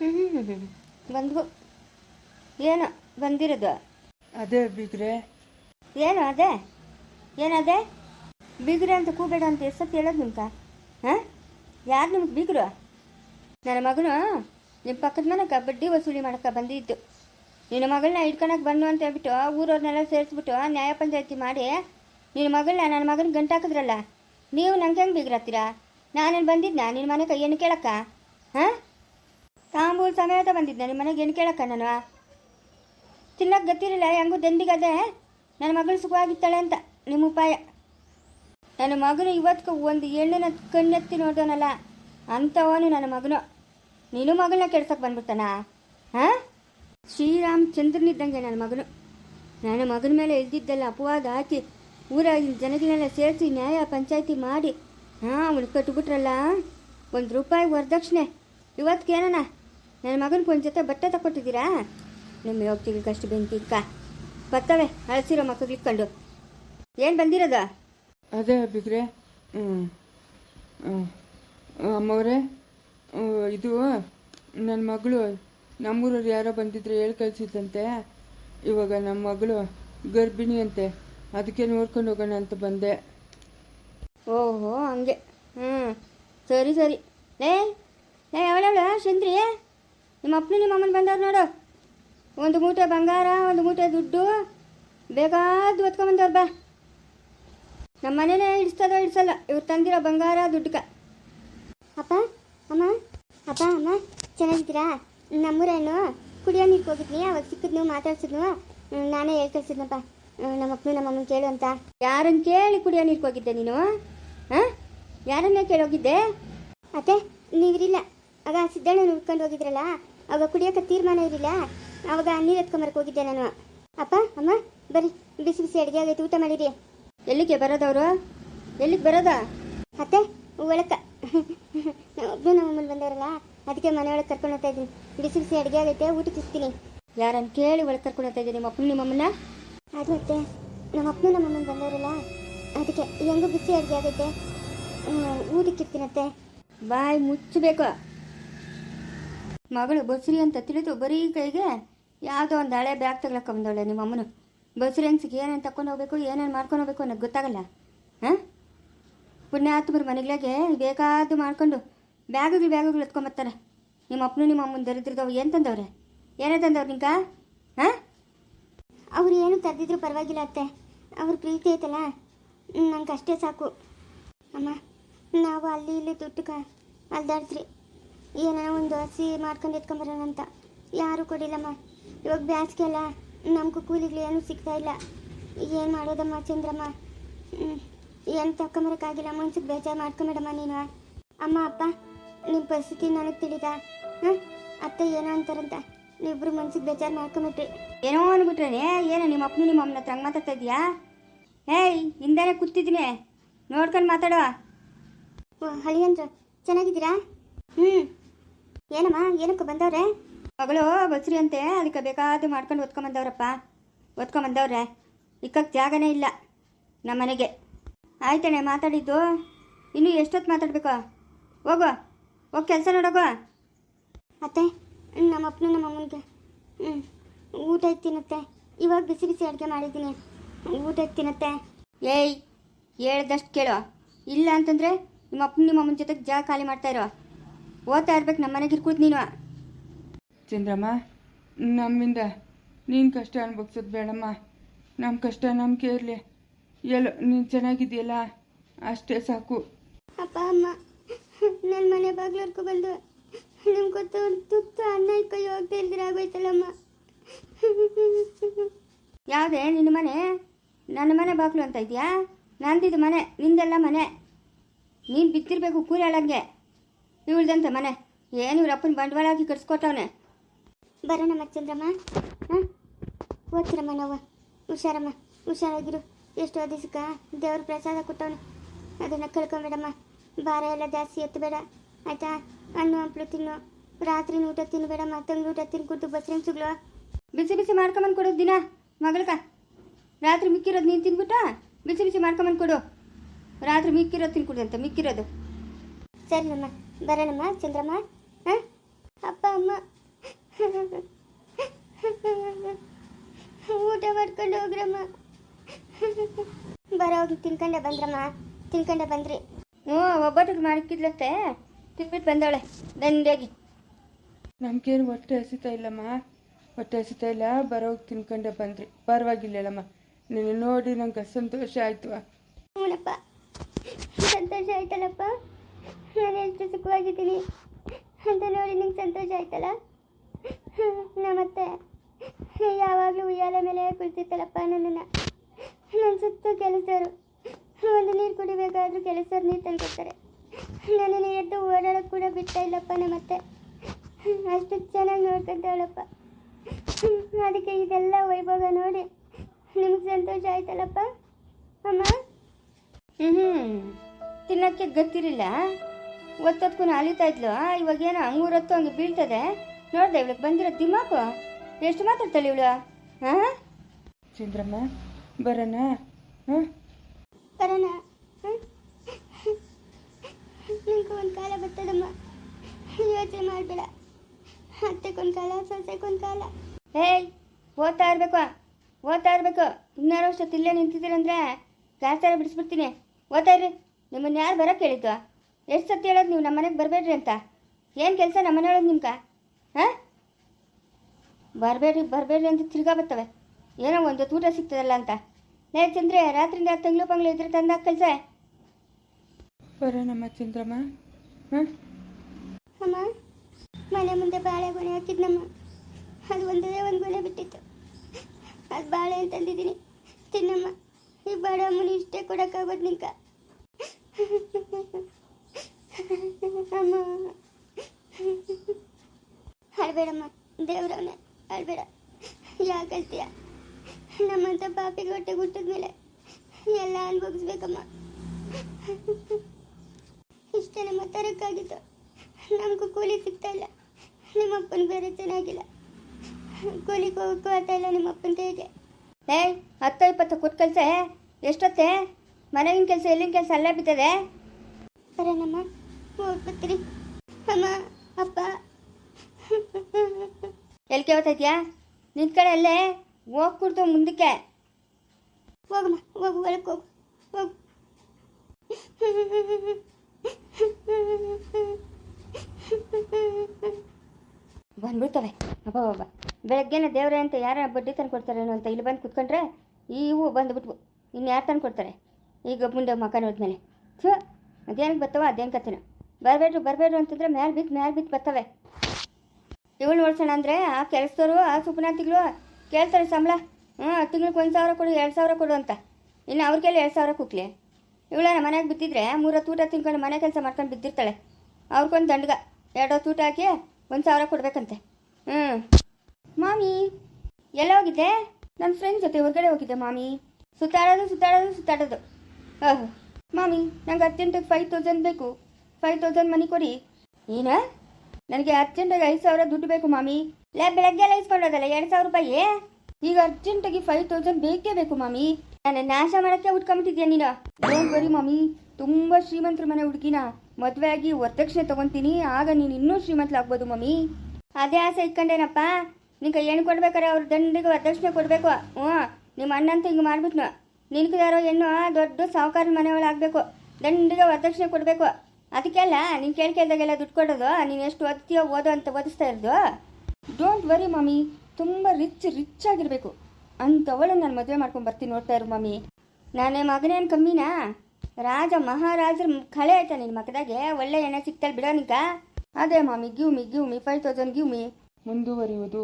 ಹ್ಞೂ ಹ್ಞೂ ಹ್ಞೂ ಬಂದ್ವು ಏನು ಬಂದಿರೋದು? ಅದೇ ಬಿಗ್ರೆ. ಏನು ಅದೇ? ಏನದೇ ಬಿಗ್ರೆ ಅಂತ ಕೂಬೇಡ ಅಂತ ಎಷ್ಟೊತ್ತು ಹೇಳೋದು ನಿಮ್ಗೆ? ಹಾಂ? ಯಾರು ನಿಮ್ಗೆ ಬಿಗ್ರು? ನನ್ನ ಮಗನು ನಿಮ್ಮ ಪಕ್ಕದ ಮನೆಗೆ ಬಡ್ಡಿ ವಸೂಲಿ ಮಾಡಕ್ಕೆ ಬಂದಿದ್ದು. ನಿನ್ನ ಮಗಳನ್ನ ಹಿಡ್ಕೊಳಕ್ಕೆ ಬಂದು ಅಂತ ಹೇಳ್ಬಿಟ್ಟು ಊರವ್ರನ್ನೆಲ್ಲ ಸೇರಿಸ್ಬಿಟ್ಟು ನ್ಯಾಯ ಪಂಚಾಯತಿ ಮಾಡಿ ನಿನ್ನ ಮಗಳನ್ನ ನನ್ನ ಮಗನ ಗಂಟಾಕಿದ್ರಲ್ಲ ನೀವು ನಂಗೆ ಹೆಂಗೆ ಬೀಗ್ರತ್ತೀರಾ? ನಾನೇನು ಬಂದಿದ್ನಾ? ನಿನ್ನ ಮನೆ ಏನು ಕೇಳಕ್ಕ? ಹಾಂ? ತಾಂಬೂಲ್ ಸಮೇತ ಬಂದಿದ್ದೆ. ನಿಮ್ಮ ಮನೆಗೆ ಏನು ಕೇಳಕ್ಕ ನಾನು? ತಿನ್ನಕ್ಕೆ ಗೊತ್ತಿರಲಿಲ್ಲ. ಹೆಂಗೂ ದಂಡಿಗದೆ. ನನ್ನ ಮಗಳು ಸುಖವಾಗಿತ್ತಾಳೆ ಅಂತ ನಿಮ್ಮ ಉಪಾಯ. ನನ್ನ ಮಗನು ಇವತ್ತು ಒಂದು ಎಣ್ಣೆನ ಕಣ್ಣೆತ್ತಿ ನೋಡ್ದವನಲ್ಲ ಅಂಥವನು ನನ್ನ ಮಗನು. ನೀನು ಮಗಳನ್ನ ಕೆಡ್ಸಕ್ಕೆ ಬಂದ್ಬಿಡ್ತಾನ? ಹಾಂ? ಶ್ರೀರಾಮಚಂದ್ರನಿದ್ದಂಗೆ ನನ್ನ ಮಗನು. ನನ್ನ ಮಗನ ಮೇಲೆ ಇದ್ದಿದ್ದೆಲ್ಲ ಅಪವಾದ ಹಾಕಿ ಊರಾಗಿನ ಜನಗಳನ್ನೆಲ್ಲ ಸೇರಿಸಿ ನ್ಯಾಯ ಪಂಚಾಯತಿ ಮಾಡಿ. ಹಾಂ, ಅವಳು ಕಟ್ಬಿಟ್ರಲ್ಲ. ಒಂದು ರೂಪಾಯಿ ವರದಕ್ಷಿಣೆ. ಇವತ್ತಿಗೇನಣ್ಣ ನನ್ನ ಮಗನಿಗೆ ಒಂದು ಜೊತೆ ಬಟ್ಟೆ ತಗೊಟ್ಟಿದ್ದೀರಾ ನಿಮ್ಮ ಯೋಗ್ತಿಗಷ್ಟು ಬೆಂಕಿ ಇಕ್ಕ. ಬರ್ತವೆ ಅಳಸಿರೋ ಮಕ್ಕಳು ಇಟ್ಕೊಂಡು. ಏನು ಬಂದಿರೋದ? ಅದೇ ಬಿಗ್ರೆ ಹ್ಞೂ ಅಮ್ಮವ್ರೆ ಇದು ನನ್ನ ಮಗಳು ನಮ್ಮೂರವ್ರು ಯಾರೋ ಬಂದಿದ್ರೆ ಹೇಳಿ ಕಳಿಸಿದ್ದಂತೆ ಇವಾಗ ನಮ್ಮ ಮಗಳು ಗರ್ಭಿಣಿ ಅಂತೆ ಅದಕ್ಕೆ ನೋಡ್ಕೊಂಡು ಹೋಗೋಣ ಅಂತ ಬಂದೆ. ಓಹೋ ಹಂಗೆ. ಹ್ಞೂ ಸರಿ ಸರಿ. ಲೇ ಲೇ ಅವಳವಳ ಚಂದ್ರಿ ನಿಮ್ಮ ಅಪ್ಪನು ನಿಮ್ಮ ಅಮ್ಮನ ಬಂದವ್ರು ನೋಡು. ಒಂದು ಮೂಟೆ ಬಂಗಾರ ಒಂದು ಮೂಟೆ ದುಡ್ಡು. ಬೇಕಾದ್ದು ಹೊತ್ಕೊಂಬಂದವ್ರು ಬಾ. ನಮ್ಮ ಮನೇಲೇ ಇಡಿಸ್ತದೋ ಇಡಿಸಲ್ಲ ಇವ್ರು ತಂದಿರೋ ಬಂಗಾರ ದುಡ್ಡುಕ ಅಪ್ಪ ಅಮ್ಮ ಅಪ್ಪ ಅಮ್ಮ ಚೆನ್ನಾಗಿದ್ದೀರಾ? ನಮ್ಮೂರೇನು ಕುಡಿಯೋ ನೀರು ಹೋಗಿದ್ನಿ ಅವಾಗ ಸಿಕ್ಕಿದ್ನು ಮಾತಾಡ್ಸಿದ್ನು. ನಾನೇ ಹೇಳಿ ಕಳ್ಸಿದ್ನಪ್ಪ. ಹ್ಮ್, ನಮ್ಮ ಅಪ್ಪನು ನಮ್ಮ ಅಮ್ಮನ ಕೇಳು ಅಂತ. ಯಾರನ್ನು ಕೇಳಿ ಕುಡಿಯೋ ನೀರು ಹೋಗಿದ್ದೆ ನೀನು? ಹಾಂ? ಯಾರನ್ನೇ ಕೇಳೋಗಿದ್ದೆ? ಅತ್ತೆ ನೀವಿರಿಲ್ಲ. ಆಗ ಸಿದ್ದಣ್ಣ ಹುಡ್ಕೊಂಡು ಹೋಗಿದ್ರಲ್ಲ ಆವಾಗ ಕುಡಿಯೋಕೆ ತೀರ್ಮಾನ ಇರಲಿಲ್ಲ. ಅವಾಗ ನೀರು ಎತ್ಕೊಂಬರಕ್ಕೆ ಹೋಗಿದ್ದೆ ನಾನು. ಅಪ್ಪ, ಅಮ್ಮ, ಬರ್ರಿ. ಬಿಸಿ ಬಿಸಿ ಅಡುಗೆ ಆಗೈತೆ, ಊಟ ಮಾಡಿರಿ. ಎಲ್ಲಿಗೆ ಬರೋದವರು? ಎಲ್ಲಿಗೆ ಬರೋದ? ಅತ್ತೆ, ಒಳಕ. ಒಬ್ಬನೇ ನಮ್ಮ ಬಂದವರಲ್ಲ, ಅದಕ್ಕೆ ಮನೆಯೊಳಗೆ ಕರ್ಕೊಂಡು ಹೋಗ್ತಾ ಇದ್ದೀನಿ. ಬಿಸಿ ಬಿಸಿ ಅಡುಗೆ ಆಗೈತೆ ಊಟಕ್ಕೆ ಇರ್ತೀನಿ ಯಾರನ್ನು ಕೇಳಿ ಒಳಗೆ ಕರ್ಕೊಂಡು ಹೋಗ್ತಾ ಇದ್ದೀನಿ, ನಿಮ್ಮ ಅಪ್ಪನ ನಿಮ್ಮ ಅಮ್ಮನ ಅದು ಅತ್ತೆ, ನಮ್ಮ ಅಪ್ಪನು ನಮ್ಮ ಅಮ್ಮನ ಬಂದವರಲ್ಲ, ಅದಕ್ಕೆ ಹೆಂಗೂ ಬಿಸಿ ಅಡುಗೆ ಆಗೈತೆ. ಊಟಕ್ಕೆ ಬಾಯ್ ಬಾಯಿ ಮುಚ್ಚಬೇಕು. ಮಗಳು ಬಸ್ರಿ ಅಂತ ತಿಳಿದು ಬರೀ ಕೈಗೆ ಯಾವುದೋ ಒಂದು ಹಳೆ ಬ್ಯಾಗ್ ತಗೊಳಕ್ಕೆ ಬಂದವಳೆ ನಿಮ್ಮ ಅಮ್ಮನು. ಬಸ್ರಿ ಅನ್ಸಿಗೆ ಏನೇನು ತಕೊಂಡು ಹೋಗ್ಬೇಕು, ಏನೇನು ಮಾಡ್ಕೊಂಡು ಹೋಗ್ಬೇಕು ಅನ್ನೋದು ಗೊತ್ತಾಗಲ್ಲ. ಹಾಂ? ಪುಣ್ಯಾತ್ಮರ ಮನೆಗಳಿಗೆ ಬೇಕಾದ ಮಾಡ್ಕೊಂಡು ಬ್ಯಾಗುಗಳು ಬ್ಯಾಗುಗಳು ಎತ್ಕೊಂಬರ್ತಾರೆ ನಿಮ್ಮ ಅಪ್ಪನು ನಿಮ್ಮ ಅಮ್ಮನ ದರಿದ್ರದವು ಏನು ತಂದವ್ರೆ? ಏನೇ ತಂದವ್ರು ನಿಂಕ? ಹಾಂ? ಅವ್ರು ಏನು ತರ್ದಿದ್ರು ಪರವಾಗಿಲ್ಲ ಅತ್ತೆ. ಅವ್ರ ಪ್ರೀತಿ ಐತಲ್ಲ? ನಂಗೆ ಅಷ್ಟೇ ಸಾಕು. ಅಮ್ಮ, ನಾವು ಅಲ್ಲಿ ಇಲ್ಲಿ ದುಡ್ಡು ಅಲ್ದಾಡ್ತ್ರಿ. ಏನೋ ಒಂದು ಹಸಿ ಮಾಡ್ಕೊಂಡು ಎತ್ಕೊಂಬರೋಣ ಅಂತ ಯಾರೂ ಕೊಡಿಲ್ಲಮ್ಮ. ಇವಾಗ ಬ್ಯಾಸ್ಗೆ ಅಲ್ಲ. ನಮಗೂ ಕೂಲಿಗಳು ಏನೂ ಸಿಗ್ತಾ ಇಲ್ಲ. ಏನು ಮಾಡೋದಮ್ಮ ಚಂದ್ರಮ್ಮ? ಏನು ತಕೊಂಬರೋಕ್ಕಾಗಿಲ್ಲ ಮನ್ಸಿಗೆ ಬೇಜಾರು ಮಾಡ್ಕೊಂಬೇಡಮ್ಮ ನೀನು. ಅಮ್ಮ ಅಪ್ಪ ನಿಮ್ಮ ಪರಿಸ್ಥಿತಿ ನನಗೆ ತಿಳಿದ. ಹಾಂ ಅತ್ತೆ ಏನೋ ಅಂತಾರಂತ. ನೀವಿಬ್ರು ಮನ್ಸಿಗೆ ಬೇಜಾರು ಮಾಡ್ಕೊಂಬಿಟ್ರಿ. ಏನೋ ಅಂದ್ಬಿಟ್ರೇನೆ ಏನೋ ನಿಮ್ಮ ಅಪ್ಪನು ನಿಮ್ಮ ಅಮ್ಮನ ಹತ್ರ ಹಂಗೆ ಮಾತಾಡ್ತಾ ಇದೀಯಾ ಏಯ್ ಹಿಂದೆನೇ ಕೂತಿದ್ದೀನಿ. ನೋಡ್ಕೊಂಡು ಮಾತಾಡೋ ಓ ಹಳಿಯಂದ್ರ ಚೆನ್ನಾಗಿದ್ದೀರಾ? ಹ್ಞೂ ಏನಮ್ಮ ಏನಕ್ಕೆ ಬಂದವ್ರೆ? ಮಗಳು ಬಸ್ರಿ ಅಂತೆ ಅದಕ್ಕೆ ಬೇಕಾದ ಮಾಡ್ಕೊಂಡು ಒತ್ಕೊಂಬಂದವ್ರಪ್ಪ ಒತ್ಕೊಂಬಂದವ್ರೆ ಇಕ್ಕಕ್ಕೆ ಜಾಗನೇ ಇಲ್ಲ ನಮ್ಮ ಮನೆಗೆ ಆಯ್ತಣೆ ಮಾತಾಡಿದ್ದು. ಇನ್ನೂ ಎಷ್ಟೊತ್ತು ಮಾತಾಡ್ಬೇಕು? ಹೋಗು ಹೋಗಿ ಕೆಲಸ ನೋಡೋಗು. ಅತ್ತೆ ನಮ್ಮ ಅಪ್ಪನ ನಮ್ಮ ಅಮ್ಮನಿಗೆ ಹ್ಞೂ ಊಟ ಇತ್ತಿನತ್ತೆ ಇವಾಗ ಬಿಸಿ ಬಿಸಿ ಅಡುಗೆ ಮಾಡಿದ್ದೀನಿ. ಊಟ ಇತ್ತಿನತ್ತೆ ಏಯ್ ಹೇಳ್ದಷ್ಟು ಕೇಳೋ. ಇಲ್ಲ ಅಂತಂದರೆ ನಿಮ್ಮ ಅಪ್ಪನ ನಿಮ್ಮ ಅಮ್ಮನ ಜೊತೆಗೆ ಜಾಗ ಖಾಲಿ ಮಾಡ್ತಾ ಇರೋ. ಓದ್ತಾ ಇರ್ಬೇಕು ನಮ್ಮ ಮನೆಗೆ ಇರ್ಕೂತ್ ನೀನು. ಚಂದ್ರಮ್ಮ ನಮ್ಮಿಂದ ನೀನು ಕಷ್ಟ ಅನ್ಭೋಗ್ಸೋದು ಬೇಡಮ್ಮ. ನಮ್ಮ ಕಷ್ಟ ನಮ್ಗೆ ಇರಲಿ. ಎಲ್ಲೋ ನೀನು ಚೆನ್ನಾಗಿದೆಯಲ್ಲ ಅಷ್ಟೇ ಸಾಕು. ಅಪ್ಪ ಅಮ್ಮ ನನ್ನ ಮನೆ ಬಾಗ್ಲರ್ಕೊ ಬಂದು ನಿಮ್ಗೆ ಗೊತ್ತು ಒಂದು ತುತ್ತು ಅನ್ನ ಕೈ ಹೋಗ್ತಾ ಇಲ್ದಿರ ಆಗೋಯ್ತಲ್ಲಮ್ಮ. ಯಾವುದೇ ನಿನ್ನ ಮನೆ? ನನ್ನ ಮನೆ ಬಾಗ್ಲು ಅಂತ ಇದೆಯಾ? ನಂದಿದ್ದು ಮನೆ ನಿಂದೆಲ್ಲ ಮನೆ. ನೀನು ಬಿತ್ತಿರ್ಬೇಕು ಕೂಲಿ ಹಾಳಂಗೆ ಇವಳ್ದಂತ ಮನೆ. ಏನು ಇವ್ರ ಅಪ್ಪನ ಬಂಡವಾಳ ಹಾಕಿ ಕಟ್ಸ್ಕೊಟ್ಟವನೆ ಬರೋಣಮ್ಮ ಚಂದ್ರಮ್ಮ ಹಾಂ? ಓದ್ತಿರಮ್ಮ ನಾವು. ಹುಷಾರಮ್ಮ. ಹುಷಾರಾಗಿರು. ಎಷ್ಟೋ ದಿವಸಕ್ಕ ದೇವ್ರ ಪ್ರಸಾದ ಕೊಟ್ಟವನು. ಅದನ್ನು ಕಳ್ಕೊಂಬೇಡಮ್ಮ. ಭಾರ ಎಲ್ಲ ಜಾಸ್ತಿ ಎತ್ತಬೇಡ. ಆಯ್ತಾ? ಹಣ್ಣು ಹಂಪ್ಲು ತಿನ್ನು. ರಾತ್ರಿ ಊಟ ತಿನ್ಬೇಡ ಮತ್ತೊಂದು ಊಟ ತಿನ್ಕೊಟ್ಟು ಸುಗ್ಲು. ಬಿಸಿ ಬಿಸಿ ಮಾಡ್ಕೊಂಬಂದು ಕೊಡೋದು ದಿನ. ಮಗಳಕ ರಾತ್ರಿ ಮಿಕ್ಕಿರೋದು ನೀನು ತಿನ್ಬಿಟ್ಟ? ಬಿಸಿ ಬಿಸಿ ಮಾಡ್ಕೊಂಬಂದು ಕೊಡು. ರಾತ್ರಿ ಮಿಕ್ಕಿರೋದು ಅಂತ. ಮಿಕ್ಕಿರೋದು. ಸರಿನಮ್ಮ. ಬರೋಣಮ್ಮ ಚಂದ್ರಮ್ಮ? ಹಾಂ? ಅಪ್ಪ ಅಮ್ಮ? ಊಟ ಮಾಡ್ಕೊಂಡು ಹೋಗ್ರಮ್ಮ. ಬರೋ ಹೋಗಿ ತಿನ್ಕೊಂಡೆ ಬಂದ್ರಮ್ಮ ತಿನ್ಕೊಂಡೆ ಬಂದ್ರಿ. ಹ್ಞೂ ಒಬ್ಬಟ್ಟಿಗೆ ಮಾಡಿಕ್ಕಿದ್ಲತ್ತೆ ತಿನ್ಬಿಟ್ಟು ಬಂದವಳೆ ದಂಡೆಗಿ ನಮ್ಗೇನು ಹೊಟ್ಟೆ ಹಸಿತಾ ಇಲ್ಲಮ್ಮ. ಹೊಟ್ಟೆ ಹಸಿತಾ ಇಲ್ಲ ಬರೋಗಿ ತಿನ್ಕೊಂಡೆ ಬಂದ್ರಿ. ಪರವಾಗಿಲ್ಲಲ್ಲಮ್ಮ. ನೀನು ನೋಡಿ ನಂಗೆ ಸಂತೋಷ ಆಯ್ತು. ಹ್ಞೂನಪ್ಪ. ಸಂತೋಷ ಆಯ್ತಲ್ಲಪ್ಪ. ನಾನು ಎಷ್ಟು ಸುಖವಾಗಿದ್ದೀನಿ ಅಂತ ನೋಡಿ ನಿಂಗೆ ಸಂತೋಷ ಆಯ್ತಲ್ಲ? ನಮ್ಮತ್ತೆ ಯಾವಾಗಲೂ ಉಯ್ಯಾಲೆ ಮೇಲೆ ಕುಳಿತಿತ್ತಲ್ಲಪ್ಪ ನನ್ನನ್ನು. ನನ್ನ ಸುತ್ತ ಕೆಲಸರು. ಒಂದು ನೀರು ಕುಡಿಬೇಕಾದ್ರೂ ಕೆಲಸರು ನೀರು ತಂದುಕೊಡ್ತಾರೆ. ನನ್ನನ್ನು ಎದ್ದು ಓಡಾಡೋಕೆ ಕೂಡ ಬಿಟ್ಟ ಇಲ್ಲಪ್ಪ ನಮ್ಮತ್ತೆ ಅಷ್ಟು ಚೆನ್ನಾಗಿ ನೋಡ್ಕೊತಾಳಪ್ಪ ಅದಕ್ಕೆ ಇದೆಲ್ಲ ವೈಭವ ನೋಡಿ ನಿಮ್ಗೆ ಸಂತೋಷ ಆಯ್ತಲ್ಲಪ್ಪ? ಅಮ್ಮ? ಹ್ಞೂ ತಿನ್ನೋಕ್ಕೆ ಗತ್ತಿರಿಲ್ಲ ಒತ್ತೊತ್ಕು ಅಲಿತಾ ಇದ್ಲು. ಇವಾಗ ಏನೋ ಹಂಗೂರತ್ತು ಹಂಗೆ ಬೀಳ್ತದೆ. ನೋಡ್ದೆ ಇವಳಿಗೆ ಬಂದಿರೋ ದಿಮಾಕು. ಎಷ್ಟು ಮಾತಾಡ್ತಾಳೆ ಇವಳು? ಹಾಂ ಚಂದ್ರಮ್ಮ ಬರೋಣ? ಹಾಂ ಬರೋಣ. ನಿಮ್ಗೆ ಒಂದು ಕಾಲ ಬರ್ತದಮ್ಮ. ಯೋಚನೆ ಮಾಡಬೇಡ. ಅತ್ತೆಗೊಂದು ಕಾಲ ಸೊಸೆಗೊಂದು ಕಾಲ. ಏಯ್ ಓದ್ತಾ ಇರಬೇಕು. ಓದ್ತಾ ಇರಬೇಕು. ಇನ್ನಾರು ವರ್ಷ ಇಲ್ಲೇ ನಿಂತಿದ್ದೀರಂದ್ರೆ ಗಾಚಾರ ಬಿಡಿಸ್ಬಿಡ್ತೀನಿ. ಓದ್ತಾ ಇರ್ರಿ. ನಿಮ್ಮನ್ನು ಯಾರು ಬರೋಕ್ಕೆ ಹೇಳಿದ್ದು? ಎಷ್ಟು ಸತಿ ಹೇಳೋದು ನೀವು ನಮ್ಮ ಮನೆಗೆ ಬರಬೇಡ್ರಿ ಅಂತ? ಏನು ಕೆಲಸ ನಮ್ಮ ಮನೆ ಒಳಗೆ ನಿಮ್ಗೆ? ಹಾಂ? ಬರಬೇಡ್ರಿ ಬರಬೇಡ್ರಿ ಅಂತ ತಿರ್ಗಾ ಬರ್ತವೆ ಏನೋ ಒಂದು ಊಟ ಸಿಗ್ತದಲ್ಲ ಅಂತ. ನೇ ಚಂದ್ರೆ ರಾತ್ರಿಯಿಂದ ತಂಗ್ಳು ಪಂಗ್ಳು ಇದ್ರೆ ತಂದ ಕೆಲಸ? ಬರೋಣಮ್ಮ ಚಂದ್ರಮ್ಮ. ಹಾಂ? ಅಮ್ಮ ಮನೆ ಮುಂದೆ ಬಾಳೆ ಬಾಳೆಗೊನೆ ಹಾಕಿದ್ನಮ್ಮ. ಅದು ಒಂದೇ ಒಂದು ಗೊನೆ ಬಿಟ್ಟಿತ್ತು. ಅದು ಬಾಳೆ ಅಂತಂದಿದ್ದೀನಿ ತಿನ್ನಮ್ಮ ಈ ಬಾಳೆ ಅಮ್ಮನ ಇಷ್ಟೇ ಕೊಡೋಕ್ಕಾಗೋದು ನಿಂಕ ಅಮ್ಮ ಅಳ್ಬೇಡಮ್ಮ ದೇವ್ರವನೇ ಅಳ್ಬೇಡ ಯಾಕಲ್ತೀಯ ನಮ್ಮಂಥ ಪಾಪಿಗೆ ಹೊಟ್ಟೆ ಮೇಲೆ ಎಲ್ಲ ಅನುಭವಿಸ್ಬೇಕಮ್ಮ. ಇಷ್ಟೇ ನಮ್ಮ ತರಕ್ಕಾಗಿತ್ತು. ನಮಗೂ ಕೂಲಿ ಸಿಗ್ತಾ ಇಲ್ಲ. ನಿಮ್ಮಪ್ಪನ ಬೇರೆ ಚೆನ್ನಾಗಿಲ್ಲ. ಕೂಲಿಗೆ ಹೋಗಕ್ಕೂ ಆಗ್ತಾ ಇಲ್ಲ ನಿಮ್ಮ ಅಪ್ಪನ ಕೈಗೆ ಏಯ್ ಹತ್ತು ಇಪ್ಪತ್ತು ಕೊಟ್ಟು ಕೆಲಸ? ಎಷ್ಟೊತ್ತೆ? ಮನೆಗಿನ ಕೆಲಸ ಎಲ್ಲಿನ ಕೆಲಸ ಅಲ್ಲೇ ಬಿದ್ದದೆ? ಬರೋಣಮ್ಮ ಹೋಗ್ಬತ್ತೀರಿ ಅಮ್ಮ, ಅಪ್ಪ. ಎಲ್ಲಿ ಕೇಳ್ತೈತ್ಯಾ ನಿನ್ ಕಡೆ ಅಲ್ಲೇ ಹೋಗ್ಬಿಡ್ತು ಮುಂದಕ್ಕೆ. ಹೋಗಮ್ಮ, ಹೋಗು ಒಳಕ್ಕೆ ಹೋಗು ಹೋಗು. ಬಂದ್ಬಿಡ್ತವೆ. ಅಬ್ಬ ಬಾಬಾ ಬೆಳಗ್ಗೆನ ದೇವ್ರೆ ಅಂತ ಯಾರ ಬಡ್ಡಿ ತಂದು ಕೊಡ್ತಾರೇನೋ ಅಂತ ಇಲ್ಲಿ ಬಂದು ಕುತ್ಕೊಂಡ್ರೆ ಇವು ಬಂದುಬಿಟ್ವು. ಇನ್ನು ಯಾರು ತಂದು ಕೊಡ್ತಾರೆ? ಈಗ ಮುಂದೆ ಮಕ್ಕ ನೋಡಿದ್ಮೇಲೆ ಥೂ, ಅದೇನಕ್ಕೆ ಬರ್ತವ ಅದೇನು ಕತ್ತಿನ ಬರಬೇಡ್ರು ಬರಬೇಡ್ರು ಅಂತಂದ್ರೆ ಮ್ಯಾಲೆ ಬಿದ್ದು ಮ್ಯಾಲೆ ಬಿದ್ದು ಬರ್ತವೆ. ಇವಳು ನೋಡ್ಸೋಣ ಅಂದರೆ ಆ ಕೆಲಸದವರು, ಆ ಸುಪ್ನಾತಿಗಳು ಕೇಳ್ತಾರೆ ಸಂಬಳ. ಹ್ಞೂ ತಿಂಗ್ಳಿಗೆ ಒಂದು ಸಾವಿರ ಕೊಡು, ಎರಡು ಸಾವಿರ ಕೊಡು ಅಂತ. ಇನ್ನು ಅವ್ರಿಗೆಲ್ಲ ಎರಡು ಸಾವಿರ ಕುಕ್ಲಿ. ಇವಳನ್ನ ಮನೆಗೆ ಬಿದ್ದಿದ್ರೆ ಮೂರತ್ತು ಊಟ ತಿನ್ಕೊಂಡು ಮನೆ ಕೆಲಸ ಮಾಡ್ಕೊಂಡು ಬಿದ್ದಿರ್ತಾಳೆ. ಅವ್ರಿಗೊಂದು ದಂಡ್ಗ, ಎರಡು ಹೊತ್ತು ಊಟ ಹಾಕಿ ಒಂದು ಸಾವಿರ ಕೊಡ್ಬೇಕಂತೆ. ಹ್ಞೂ ಮಾಮಿ, ಎಲ್ಲ ಹೋಗಿದ್ದೆ? ನನ್ನ ಫ್ರೆಂಡ್ ಜೊತೆ ಹೊರಗಡೆ ಹೋಗಿದ್ದೆ ಮಾಮಿ. ಸುತ್ತಾಡೋದು ಸುತ್ತಾಡೋದು ಸುತ್ತಾಡೋದು. ಓಹ್. ಮಾಮಿ, ನಂಗೆ ಅರ್ಜೆಂಟಿಗೆ ಫೈವ್ ತೌಸಂಡ್ ಬೇಕು. ಫೈವ್ ತೌಸಂಡ್ ಮನಿ ಕೊಡಿ. ಏನ? ನನಗೆ ಅರ್ಜೆಂಟಾಗಿ ಐದು ಸಾವಿರ ದುಡ್ಡು ಬೇಕು ಮಾಮಿ. ಲೇ ಬೆಳಗ್ಗೆ ಎಲ್ಲ ಇಸ್ಕೊಂಡೋದಲ್ಲ ಎರಡು ಸಾವಿರ ರೂಪಾಯಿ? ಈಗ ಅರ್ಜೆಂಟಾಗಿ ಫೈವ್ ತೌಸಂಡ್ ಬೇಕೇ ಬೇಕು ಮಾಮಿ. ನಾನು ನಾಶ ಮಾಡೋಕ್ಕೆ ಉಟ್ಕೊಂಬಿಟ್ಟಿದ್ಯಾ ನೀನು? ಡೋಂಟ್ ಬರಿ ಮಾಮಿ. ತುಂಬ ಶ್ರೀಮಂತರ ಮನೆ ಹುಡುಗಿನ. ಮದುವೆ ಆಗಿ ವರದಕ್ಷಿಣೆ ತಗೊಂತೀನಿ. ಆಗ ನೀನು ಇನ್ನೂ ಶ್ರೀಮಂತಲಾಗ್ಬೋದು ಮಮ್ಮಿ ಅದೇ ಆಸೆ ಇಟ್ಕೊಂಡೇನಪ್ಪ? ನಿಂಗೆ ಹೆಣ್ಣು ಕೊಡ್ಬೇಕಾರೆ ಅವ್ರ ದಂಡಿಗೆ ವರದಕ್ಷಿಣೆ ಕೊಡಬೇಕು. ಹ್ಞೂ, ನಿಮ್ಮ ಅಣ್ಣಂತ ಹಿಂಗೆ ಮಾಡ್ಬಿಟ್ನು. ಯಾರೋ ಹೆಣ್ಣು ದೊಡ್ಡ ಸಾಹುಕಾರ ಮನೆಯೊಳಗಾಗಬೇಕು ದಂಡಿಗೆ ವರದಕ್ಷಿಣೆ ಕೊಡಬೇಕು. ಅದಕ್ಕೆಲ್ಲ ನೀನು ಕೇಳ್ಕೇಳ್ದಾಗೆಲ್ಲ ದುಡ್ಡು ಕೊಡೋದು, ನೀನು ಎಷ್ಟು ಓದ್ತೀಯೋ ಓದೋ ಅಂತ ಓದಿಸ್ತಾ ಇರೋದು. Don't worry mummy. ತುಂಬ ರಿಚ್ ರಿಚ್ ಆಗಿರಬೇಕು. ಅಂಥವಳು ನಾನು ಮದುವೆ ಮಾಡ್ಕೊಂಡು ಬರ್ತೀನಿ ನೋಡ್ತಾ ಇರು ಮಮ್ಮಿ. ನಾನೇ ಮಗನೇನು ಕಮ್ಮಿನಾ? ರಾಜ ಮಹಾರಾಜರ ಕಳೆ ಆಯ್ತಾ ನಿನ್ನ ಮಗದಾಗೆ. ಒಳ್ಳೆ ಎಣ್ಣೆ ಸಿಗ್ತಲ್ಲ ಬಿಡೋನಿಕ ಅದೇ mummy, give me give me five thousand give me. ಮುಂದುವರಿಯುವುದು.